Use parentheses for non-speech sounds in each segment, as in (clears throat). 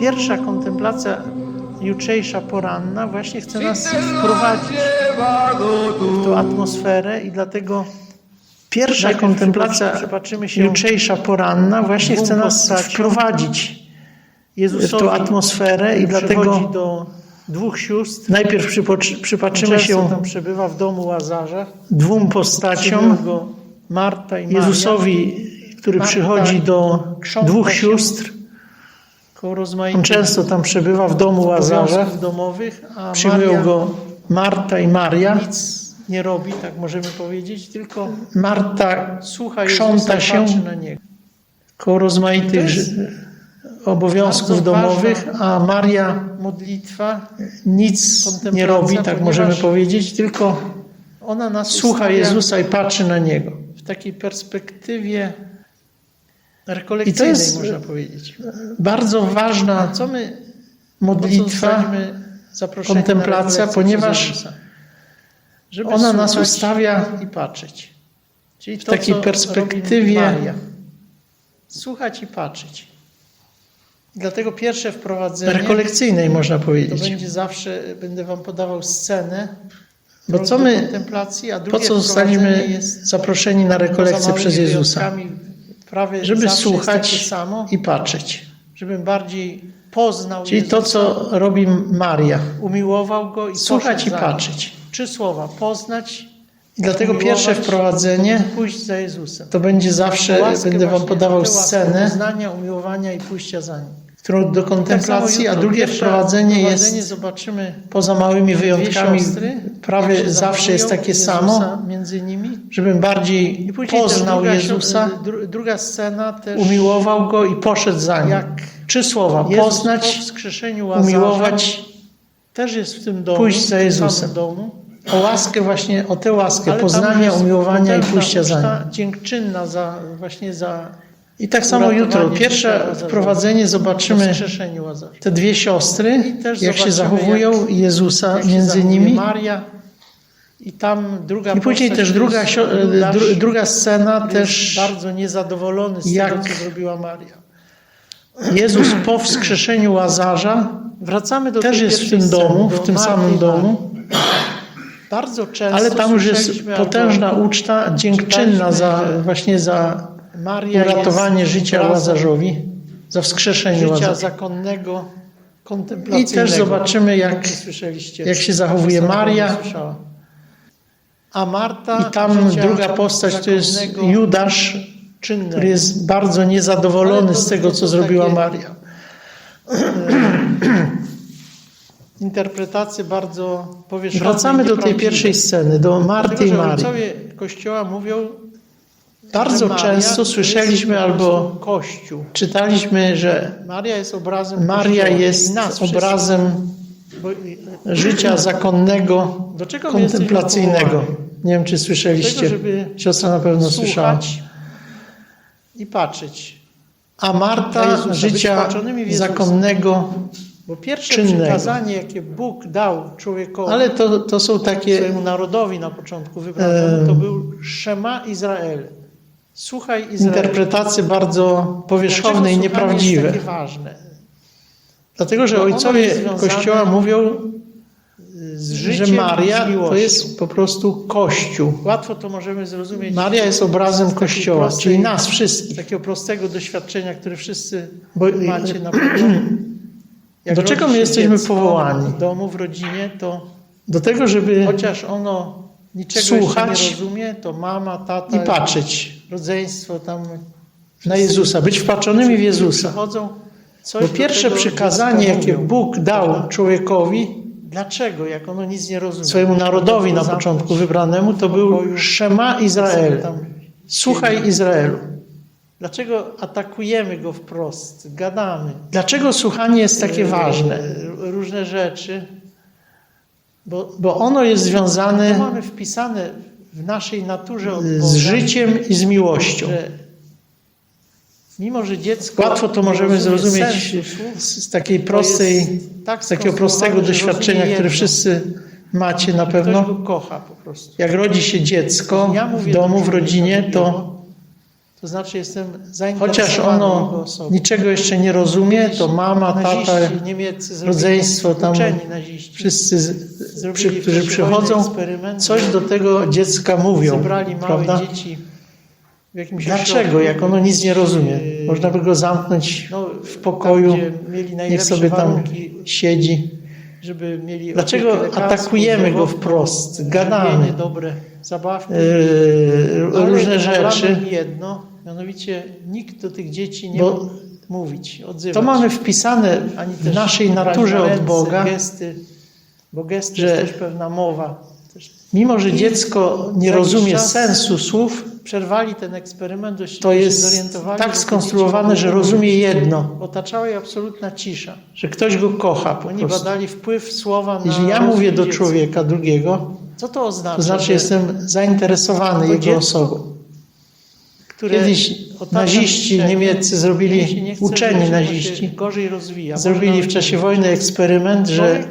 pierwsza kontemplacja jutrzejsza, poranna, właśnie chce nas wprowadzić w tą atmosferę i dlatego pierwsza kontemplacja jutrzejsza, poranna właśnie chce nas wprowadzić w tą atmosferę i dlatego do dwóch sióstr. najpierw przypatrzymy się tam przebywa w domu Łazarza. dwóm postaciom Marta i. Jezusowi, który przychodzi do dwóch sióstr. On często tam przebywa w domu Łazarza. domowych, a Przyjmują go Marta i Maria. nic nie robi, tak możemy powiedzieć, tylko Marta słucha krząta się patrzy na Niego. koło rozmaitych obowiązków domowych, a Maria Modlitwa, nic nie robi, tak możemy powiedzieć, tylko ona nas słucha Jezusa i patrzy na Niego. w takiej perspektywie I rekolekcyjnej, to jest można powiedzieć. bardzo ważna Co my, co modlitwa, na kontemplacja, ponieważ ona nas ustawia i patrzeć. Czyli w to, takiej co perspektywie-. Słuchać i patrzeć. Dlatego pierwsze wprowadzenie rekolekcyjnej, można to powiedzieć. będzie zawsze, będę wam podawał scenę Bo co my, po co zostaliśmy zaproszeni na rekolekcję przez Jezusa? Prawie Żeby słuchać i patrzeć. żebym bardziej poznał Czyli to, Jezusa, co robi Maria. umiłował go i Słuchać i patrzeć. Trzy słowa. Poznać, I dlatego pierwsze wprowadzenie pójść za Jezusem. to będzie zawsze, Łaskę będę wam podawał scenę, Poznania, umiłowania i pójścia za Nim. Którą do Tak kontemplacji, a drugie Pierwsze wprowadzenie jest zobaczymy poza małymi wyjątkami, prawie zawsze jest takie samo, między nimi. żebym bardziej poznał Jezusa, dru- druga scena też umiłował Go i poszedł za Nim. Trzy słowa, poznać, umiłować, też jest w tym domu, pójść za Jezusem. o łaskę właśnie, o tę łaskę, poznania, umiłowania i pójścia za Nim. dziękczynna za, właśnie za I tak samo jutro, pierwsze wprowadzenie, zobaczymy te dwie siostry, jak się zachowują Jezusa między nimi. I tam druga I później też druga, Judasz, dru, druga scena, też bardzo niezadowolony z jak- tego, co zrobiła Maria. Jezus po wskrzeszeniu Łazarza Wracamy do też jest w tym domu, do w tym samym domu. Bardzo często ale tam już jest potężna uczta dziękczynna za, właśnie za Maria uratowanie życia Łazarzowi, za wskrzeszenie życia Łazarza. zakonnego, I kontemplacyjnego. też zobaczymy, jak, Nie słyszeliście. jak się zachowuje Sama Maria. nie słyszała. A Marta I tam życia druga postać to jest zakonnego, Judasz, czynnego. który jest bardzo niezadowolony z tego, co zrobiła Maria. (clears throat) interpretacje bardzo powierzchowne. Wracamy do tej nieprawdziwe. pierwszej sceny, do Marty Dlatego, i że Marii. ojcowie Kościoła mówią, Bardzo Maria często słyszeliśmy albo Kościół. czytaliśmy, że Maria jest obrazem Maria jest życia (clears throat) zakonnego, kontemplacyjnego. Nie wiem, czy słyszeliście. Siostra na pewno słyszała. i patrzeć. A Marta życia zakonnego, Bo pierwsze Czynnego. przykazanie, jakie Bóg dał człowiekowi, ale to, to są takie swojemu narodowi na początku wybranemu, to był Szema Izrael. Słuchaj Izrael. interpretacje bardzo powierzchowne i nieprawdziwe. jest takie ważne? Dlatego, że ojcowie Kościoła mówią, że Maria to jest po prostu Kościół. Łatwo to możemy zrozumieć. Maria jest obrazem Kościoła, prostej- czyli nas wszystkich. takiego prostego doświadczenia, które wszyscy Bo- macie na (clears throat) pewno. Do czego my jesteśmy powołani? W domu, w rodzinie, to Do tego, żeby chociaż ono niczego Słuchać nie rozumie, to mama, tata, i patrzeć rodzeństwo tam na Jezusa, być wpatrzonymi w Jezusa. Bo pierwsze przykazanie, jakie. Bóg dał człowiekowi, Dlaczego, jak ono nic nie rozumie? swojemu narodowi na początku wybranemu, to był Szema Izrael. Słuchaj Izraelu. Dlaczego atakujemy go wprost? Gadamy. Dlaczego słuchanie jest takie ważne? E, Różne rzeczy. Bo Bo ono jest to związane mamy wpisane w naszej naturze z życiem i z miłością. mimo, że dziecko Łatwo to możemy rozumie zrozumieć z takiej prostej, tak z takiego prostego doświadczenia, które wszyscy macie na pewno. go kocha po prostu. Jak rodzi się dziecko w domu, do w rodzinie, to To znaczy jestem Chociaż ono niczego jeszcze nie rozumie, to mama, tata, rodzeństwo tam, wszyscy, przy, którzy przychodzą, coś do tego dziecka mówią. prawda? dzieci w jakimś Dlaczego? Jak ono nic nie rozumie. Yy, Można by go zamknąć no, w pokoju, niech sobie tam siedzi. Dlaczego atakujemy go wprost? Gadamy. Yy, różne rzeczy. jedno, mianowicie nikt do tych dzieci nie Bo mógł mówić, odzywać. To mamy wpisane w naszej naturze na od Boga. Gesty, bo gesty że- jest też pewna mowa. Też Mimo, że dziecko nie rozumie sensu słów, przerwali ten eksperyment, to jest tak skonstruowane, że rozumie jedno, Otaczała je absolutna cisza. że ktoś go kocha po Oni prostu. badali wpływ słowa na Jeśli ja mówię do dziecka. człowieka drugiego, Co to oznacza? to znaczy że jestem zainteresowany jego dziecko, osobą. Które Kiedyś naziści niemieccy zrobili, nie uczeni naziści, zrobili w czasie wojny eksperyment, że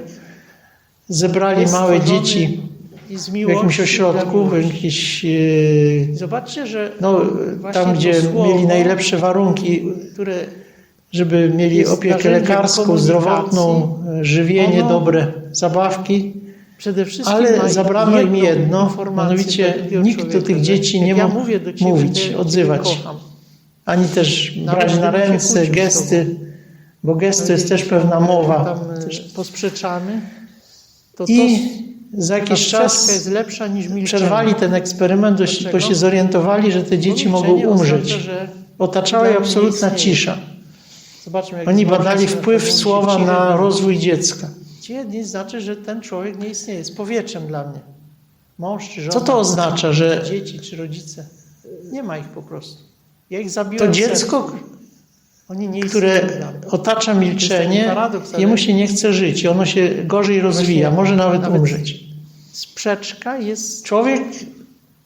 zebrali małe dzieci w jakimś ośrodku, w jakiś, e, Zobaczcie, że no, tam gdzie mieli najlepsze warunki, żeby mieli opiekę lekarską, zdrowotną, żywienie dobre, zabawki, przede wszystkim ale zabrano im jedno, mianowicie nikt do tych dzieci nie ja mówić, odzywać. kocham. ani też Nawet brać na ręce, gesty, bo gesty to jest też pewna mowa. E, Też. posprzeczamy, to, I to za jakiś czas jest lepsza niż milczenie. przerwali ten eksperyment, bo się- bo Dlaczego? się zorientowali, że te dzieci mogą umrzeć. Otaczała je absolutna cisza. Oni badali wpływ słowa na rozwój dziecka. Dni znaczy, że ten człowiek nie istnieje, jest powietrzem dla mnie. Mąż czy żona. Co to oznacza, że Dzieci czy rodzice. Nie ma ich po prostu. Ja ich to zabiłem dziecko. Oni nie które otacza milczenie, paradoks, ale- jemu się nie chce żyć i ono się gorzej rozwija, może nawet nawet- umrzeć. Sprzeczka jest Człowiek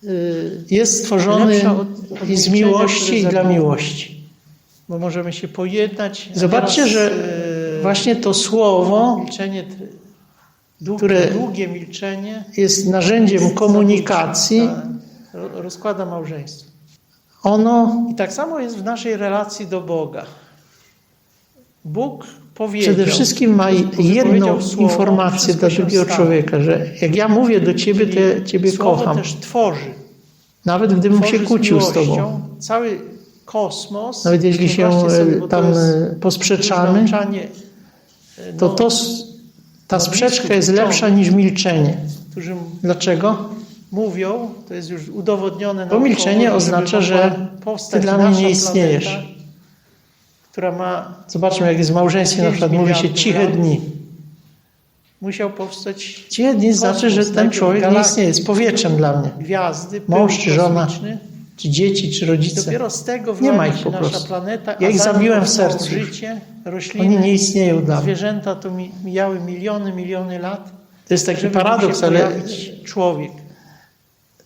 y, jest stworzony od i z miłości i dla miłości. bo możemy się pojednać. Zobaczcie, że y, właśnie to słowo milczenie, które- długie milczenie jest narzędziem komunikacji, ta- ro- rozkłada małżeństwo. ono I tak samo jest w naszej relacji do Boga. Bóg powiedział, przede wszystkim ma jedną informację dla się drugiego człowieka, że jak ja mówię do ciebie, to ja ciebie słowo kocham. też tworzy. Nawet gdybym się Tworzy kłócił z miłością. tobą. Cały kosmos. Nawet jeśli się e, tam e, posprzeczamy, to, no, to ta sprzeczka jest lepsza niż milczenie. Dlaczego? mówią, to jest już udowodnione Bo milczenie oznacza, że ty dla mnie nie istniejesz. planeta, która ma, Zobaczmy, jak jest w małżeństwie, na przykład mówi się ciche dni. musiał powstać Ciche dni znaczy, że ten człowiek nie istnieje, jest powietrzem dla mnie. gwiazdy, Mąż czy żona. Czy dzieci, czy I rodzice. dopiero z tego Nie ma ich po nasza prostu. planeta. Ja ich zabiłem w sercu. Życie, rośliny, Oni nie istnieją dla mnie. zwierzęta to mi, mijały miliony, miliony lat. To jest taki paradoks, ale człowiek.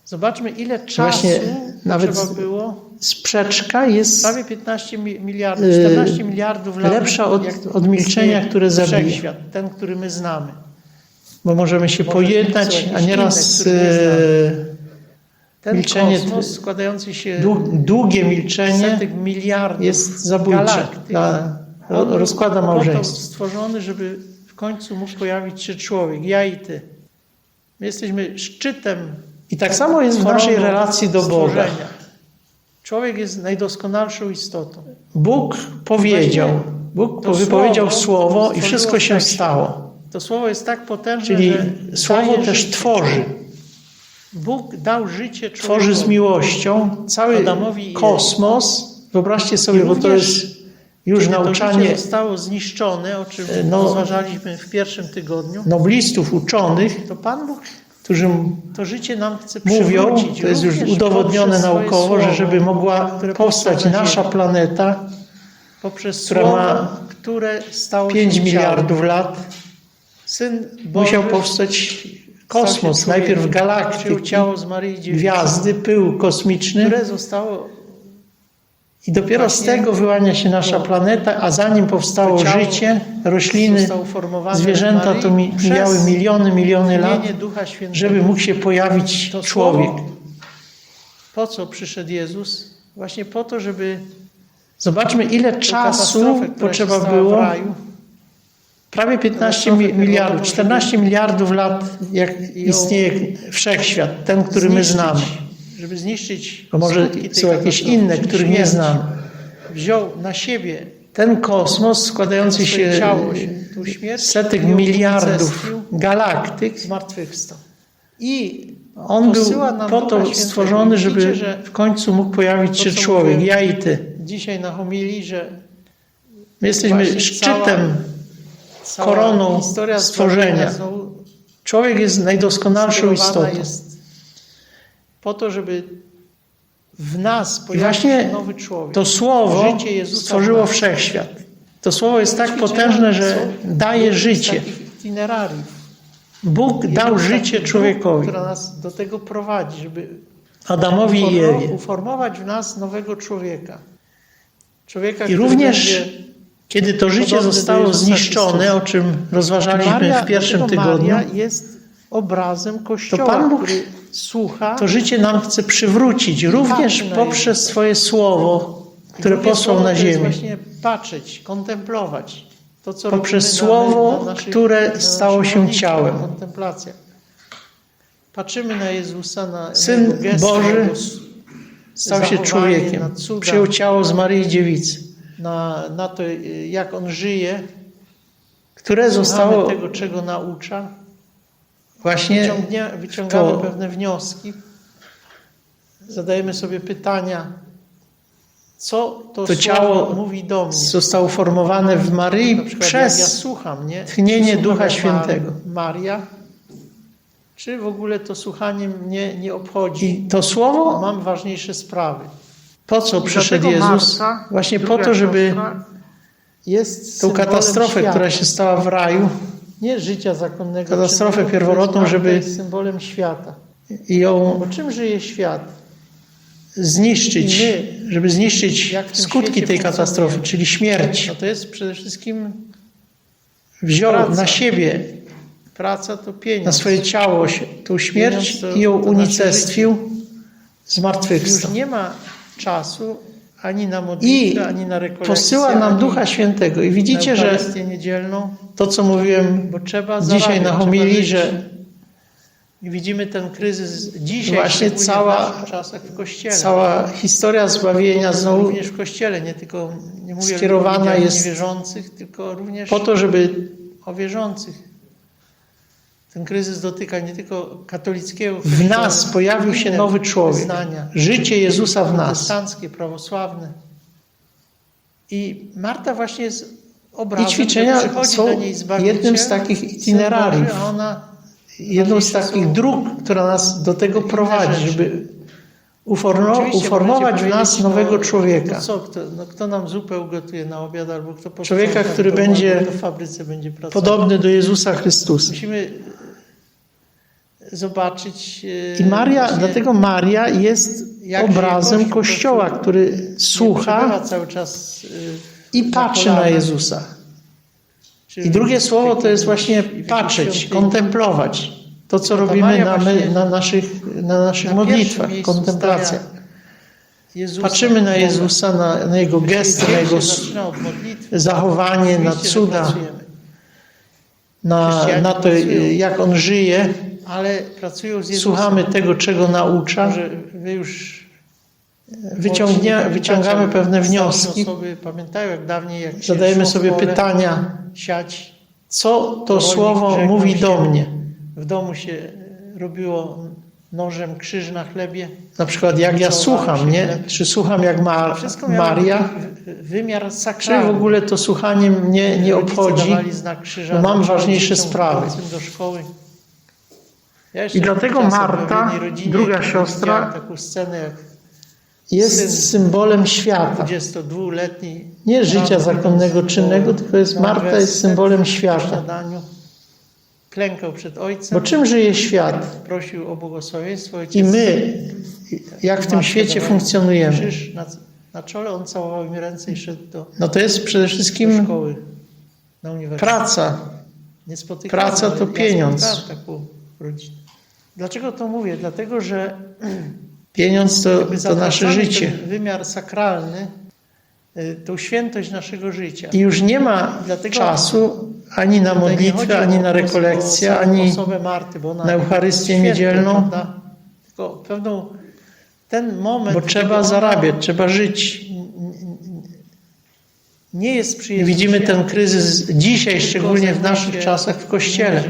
Zobaczmy, ile czasu Właśnie nawet trzeba było. sprzeczka jest Prawie 15 mi- miliardów, Yy, 14 miliardów lat. lepsza od- od milczenia, które zabija. Wszechświat, ten, który my znamy. bo możemy się Może pojednać, a nieraz nie e, Ten Milczenie kosmos składający się dłu- długie milczenie miliardów jest zabójcze. Dla, rozkłada małżeństwo. stworzony, żeby w końcu mógł pojawić się człowiek, ja i ty. My jesteśmy szczytem I tak samo jest w naszej relacji do Boga. stworzenia. Człowiek jest najdoskonalszą istotą. Bóg powiedział, Bóg to wypowiedział słowo słowo i wszystko się stało. To słowo jest tak potężne, Czyli że słowo też życie. tworzy. Bóg dał życie człowiekowi. Tworzy z miłością cały Adamowi kosmos. Wyobraźcie sobie, bo to jest już nauczanie zostało zniszczone, o czym No. rozważaliśmy w pierwszym tygodniu, noblistów, uczonych, to Pan Bóg którzy to życie nam chce mówią, to jest już udowodnione naukowo, że słowo, żeby mogła powstać nasza planeta, poprzez która słowo, ma które stało 5 się miliardów lat, Syn Boży musiał powstać kosmos, najpierw galaktyki, gwiazdy, pył kosmiczny i dopiero z tego wyłania się nasza planeta, a zanim powstało życie, rośliny, zwierzęta to miały miliony, miliony lat, żeby mógł się pojawić człowiek. Po co przyszedł Jezus? właśnie po to, żeby Zobaczmy, ile czasu potrzeba było. Prawie 15 mi- miliardów, 14 miliardów lat, jak istnieje wszechświat, ten, który my znamy. Żeby zniszczyć Bo może są jakieś inne, których nie znamy. Wziął na siebie Ten kosmos składający się z setek miliardów galaktyk, zmartwychwstał. I on był po to stworzony, żeby w końcu mógł pojawić się człowiek, ja i ty. dzisiaj na homilii, że My jesteśmy szczytem. Cała- Koroną stworzenia. Człowiek jest najdoskonalszą istotą. jest po to, żeby w nas pojawił się nowy człowiek. to słowo stworzyło wszechświat. To słowo jest tak potężne, że daje życie. Bóg dał życie człowiekowi. która nas do tego prowadzi, żeby Adamowi i Ewie. uformować w nas nowego człowieka. Człowieka, I który również kiedy to życie zostało zniszczone, o czym rozważaliśmy w pierwszym tygodniu, jest obrazem Kościoła, To Pan Bóg słucha to życie nam chce przywrócić również poprzez swoje słowo, które posłał na ziemię. właśnie patrzeć, kontemplować. To, co Poprzez słowo, które stało się ciałem. Kontemplacja. Patrzymy na Jezusa, na Syn Boży Stał się człowiekiem. Przyjął ciało z Maryi Dziewicy, na, na to, y, jak On żyje, które zostało tego, czego naucza, właśnie wyciągamy to- pewne wnioski, zadajemy sobie pytania, co to, To słowo ciało mówi do mnie. zostało formowane w Na Maryi przykład jak ja przez słucham, nie? tchnienie Czy Ducha słucham Świętego. Mar- Maria, czy w ogóle to słuchanie mnie nie obchodzi? I to słowo, Mam ważniejsze sprawy. Po co przyszedł Jezus? Właśnie po to, żeby tą katastrofę, która się stała w raju nie życia zakonnego, katastrofę pierworodną, żeby- jest symbolem świata. i ją Bo czym żyje świat? zniszczyć, my, żeby zniszczyć skutki tej katastrofy, czyli śmierć. No to jest przede wszystkim Wziął praca. na siebie, praca to pieniądz. na swoje ciało się- tą śmierć to- i ją nasze unicestwił, Już zmartwychwstał. nie ma czasu ani na I modlitwę, ani na rekolekcję, posyła nam Ducha Świętego. I widzicie, że niedzielną, to, co mówiłem dzisiaj na homilii, że I widzimy ten kryzys dzisiaj, Właśnie cała- w czasach w Kościele. cała historia zbawienia znowu Również w Kościele, nie tylko nie mówię skierowana o jest niewierzących, tylko również po to, żeby o wierzących. Ten kryzys dotyka nie tylko katolickiego w nas pojawił się nowy człowiek. wyznania, Życie Jezusa w nas. protestanckie, prawosławne. I Marta właśnie jest obrazem, I ćwiczenia są jednym z takich itinerariów. Jedną z takich dróg, która nas do tego prowadzi, żeby uformo, uformować w nas powiedzieć, nowego no, człowieka. No co, kto, no kto nam zupę ugotuje na obiad, albo kto Człowieka, który będzie w fabryce będzie pracował. Podobny do Jezusa Chrystusa. Musimy zobaczyć... e, I Maria, właśnie, dlatego Maria jest obrazem Kościół, Kościoła, który słucha cały czas e, i patrzy na Jezusa. I drugie słowo to jest właśnie patrzeć, kontemplować. To, co robimy na, my, na naszych, na naszych Na modlitwach, kontemplacja. Patrzymy na. Jezusa, na, na Jego gesty, na Jego zachowanie, na cuda, na, na to, jak On żyje. Ale pracują z Jezusem. Słuchamy tego, czego naucza. Może wy już Wyciągnie, młodsi wyciągamy pewne wnioski. Osoby pamiętają, jak dawniej, jak Zadajemy sobie pole pytania, Siać. co to słowo mówi do mnie. W domu się robiło nożem krzyż na chlebie. Na przykład jak ja słucham, nie? chleb. Czy słucham jak Ma Maria, wymiar czy sakralny. w ogóle to słuchanie mnie nie obchodzi. mam ważniejsze sprawy. do szkoły. Ja I dlatego Marta, rodzinie druga siostra, scenę, Jest symbolem świata. 22-letni Nie życia zakonnego, czynnego, tylko jest Marta jest symbolem świata. klękał przed ojcem, Bo czym żyje świat? prosił o błogosławieństwo. I my, jak w tym świecie funkcjonujemy? Na, czole, on całował mi ręce i szedł do, No to jest przede wszystkim szkoły, praca. Praca to pieniądz. Dlaczego to mówię? Dlatego, że (clears throat) Pieniądz to, to nasze życie. wymiar sakralny, y, tą świętość naszego życia. I już nie ma Dlatego czasu ani na modlitwę, ani na rekolekcję, ani Marty, ona na Eucharystię niedzielną. prawda? Tylko pewną ten moment, bo trzeba zarabiać, trzeba żyć. Nie jest przy I Jezusie, widzimy ten kryzys dzisiaj, szczególnie w naszych czasach w Kościele.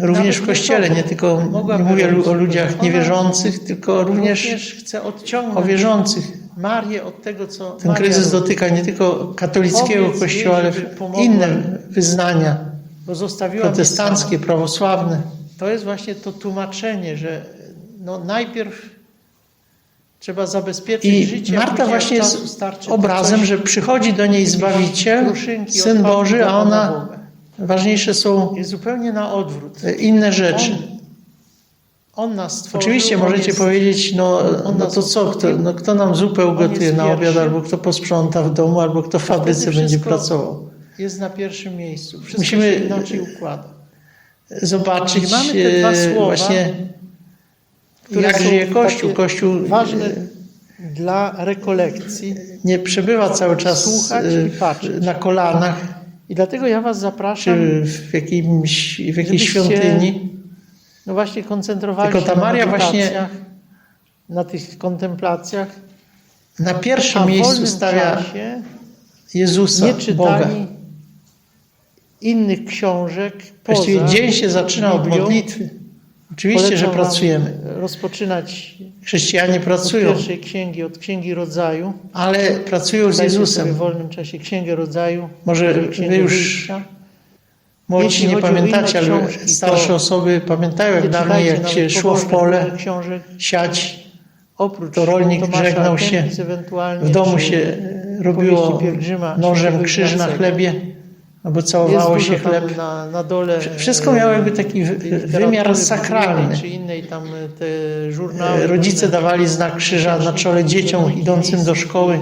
Również w Kościele, nie tylko nie mówię o ludziach niewierzących, tylko również o wierzących. Marię od tego, co Ten kryzys dotyka nie tylko katolickiego Kościoła, ale inne wyznania, protestanckie, prawosławne. To jest właśnie to tłumaczenie, że no najpierw trzeba zabezpieczyć I życie, Marta właśnie jest obrazem, że przychodzi do niej Zbawiciel, Syn Boży, a ona. Ważniejsze są Jest zupełnie na odwrót. inne rzeczy. On, on nas stworzył. Oczywiście możecie jest, powiedzieć, no, on no to co, kto, no, kto nam zupę ugotuje na obiad, albo kto posprząta w domu, albo kto w fabryce będzie pracował. Jest na pierwszym miejscu. Wszystko Musimy- się inaczej układa. Zobaczyć I mamy te dwa e, słowa, właśnie, jak żyje Kościół. Kościół ważne e, dla rekolekcji. nie przebywa cały czas Słuchać e, i patrzeć. na kolanach, I dlatego ja Was zapraszam, czy w, jakimś, w jakiejś świątyni. no właśnie koncentrowali Tylko się ta Maria na właśnie- na tych kontemplacjach, Na pierwszym miejscu stawia Jezusa, nie Boga. czytali innych książek poza Właściwie dzień się zaczyna od modlitwy. Oczywiście, że pracujemy. Rozpoczynać Chrześcijanie od pracują, pierwszej księgi, od księgi rodzaju. ale pracują z Jezusem. w wolnym czasie księgę rodzaju. Może księgę już wyjścia. Jeśli nie pamiętacie, ale starsze osoby pamiętają, dawniej, jak się szło w pole książek. siać, Oprócz to rolnik żegnał się, w domu się robiło nożem krzyż na chlebie, albo Jest całowało się chleb. na, na dole. Wszystko e, miało jakby taki wymiar sakralny. Czy innej tam e, te żurnały. E, Rodzice dawali znak krzyża na czole dzieciom idącym do szkoły.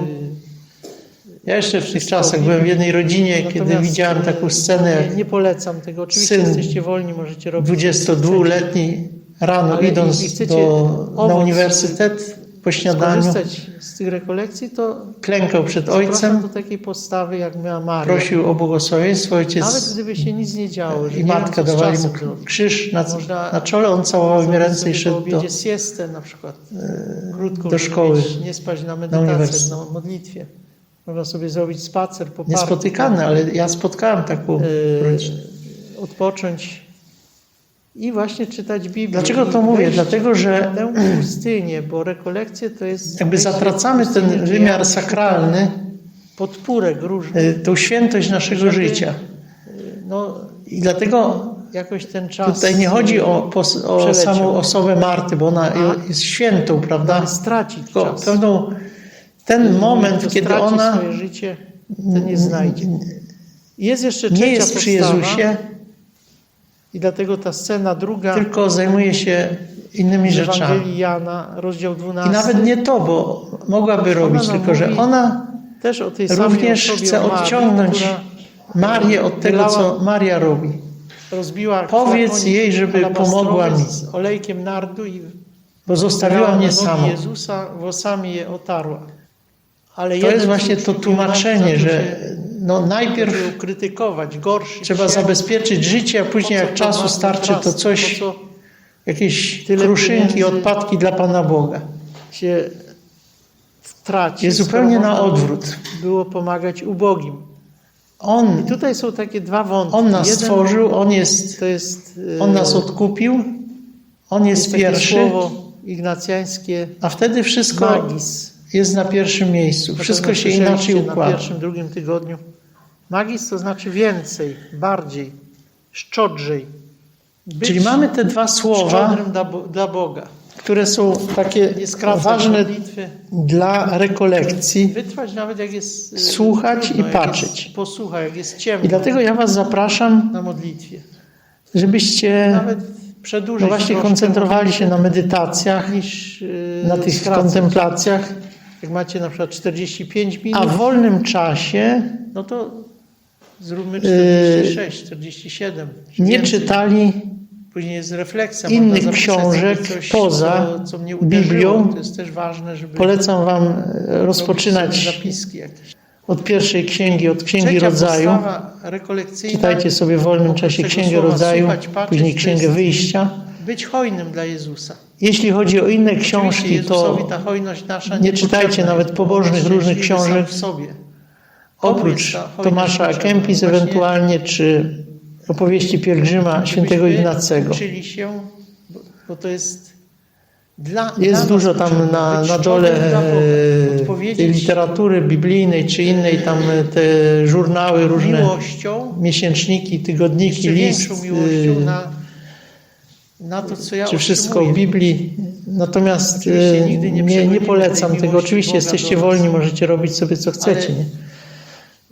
Ja jeszcze w tych czasach byłem w jednej rodzinie, kiedy widziałem taką scenę, Nie, nie polecam tego. Oczywiście syn jesteście wolni, możecie robić. 22-letni rano idąc do, na uniwersytet po śniadaniu, Skorzystać z tych rekolekcji, to klękał przed ojcem, do takiej postawy, jak miała Maria. prosił o błogosławieństwo, Nawet ojciec gdyby się nic nie działo, i matka dawali mu krzyż na, Można na czole, on całował mi Zrobić ręce i szedł do, siestę na przykład. Krótką, do żeby szkoły, mieć- nie spać na medytacjach, uniwersytet. na modlitwie. Można sobie zrobić spacer po parku. niespotykany, ale ja spotkałem taką e, rodzinę. odpocząć i właśnie czytać Biblię. Dlaczego to mówię? Dlatego, że tę pustynię, bo rekolekcje to jest... jakby zatracamy ten wymiar sakralny, Podpórek różnych. y, tą świętość naszego Żeby- życia. No, I dlatego jakoś ten czas... tutaj nie chodzi o, o przeleciał. samą osobę Marty, bo ona A- jest świętą, prawda? Stracić Tylko czas. pewną, ten moment, kiedy ona swoje życie, ten nie znajdzie. Jest jeszcze trzecia nie jest przy podstawa Jezusie, i dlatego ta scena druga tylko zajmuje się innymi rzeczami. Ewangelii Jana, rozdział 12, I nawet nie to, bo mogłaby robić, tylko że ona też o tej również chce odciągnąć Marię od tego, co Maria robi. Powiedz jej, żeby pomogła mi. z olejkiem nardu i Bo zostawiła mnie samą. Jezusa, włosami je otarła. To jest właśnie to tłumaczenie, że no najpierw krytykować, gorszy trzeba zabezpieczyć życie, a później jak czasu starczy, to coś, co jakieś Tyle kruszynki, odpadki dla Pana Boga. się traci. Jest zupełnie na odwrót. Było pomagać ubogim. On, I tutaj są takie dwa wątki. on nas Jeden stworzył, on jest, To jest, e, on nas odkupił, on jest jest pierwszy, słowo ignacjańskie a wtedy wszystko magis. Jest na pierwszym miejscu. Na Wszystko się inaczej Na układa. pierwszym, drugim tygodniu. Magis to znaczy więcej, bardziej, szczodrzej. Być Czyli mamy te dwa słowa, dla, Bo- dla Boga. które są takie ważne modlitwy. dla rekolekcji. Wytrwać nawet jak jest e, Słuchać trudno, i patrzeć. Jest posłucha, jak jest ciemno I dlatego ja Was zapraszam, na modlitwie. żebyście Nawet przedłużyć no właśnie koncentrowali się na medytacjach, niż e, na tych skracać. kontemplacjach, Jak macie na przykład 45 minut, a w wolnym czasie no to zróbmy Yy, 46, 47. czy nie więcej. czytali Później jest refleksja. Innych można książek coś, poza co, co mnie uderzyło. Biblią. To jest też ważne, żeby Polecam Wam e, rozpoczynać zapiski jakieś. od pierwszej księgi, od Księgi Trzecia Rodzaju. rekolekcyjna. Czytajcie sobie w wolnym czasie Księgę Rodzaju, później Księgę Wyjścia. Być hojnym dla Jezusa. Jeśli chodzi o inne książki, to nie czytajcie nawet pobożnych różnych książek. w sobie. Komu oprócz Tomasza? Kempis ewentualnie, czy opowieści pielgrzyma świętego Ignacego. Się, bo, to jest dla Jest dla dużo tam na, na dole tej literatury biblijnej czy innej, tam te żurnały różne, miłością, miesięczniki, tygodniki, list, e, na, na to, co ja czy wszystko w. Biblii. Natomiast e, nie nie, nie polecam tego. Oczywiście Boga jesteście wolni, możecie robić sobie co chcecie. Ale nie?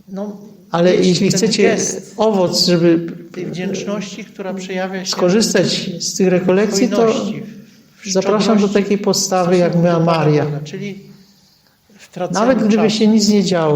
No, Ale jeśli chcecie owoc, żeby tej wdzięczności, która przejawia się skorzystać z tych rekolekcji, to zapraszam do takiej postawy, jak miała Maria. Czyli Nawet gdyby się nic nie działo.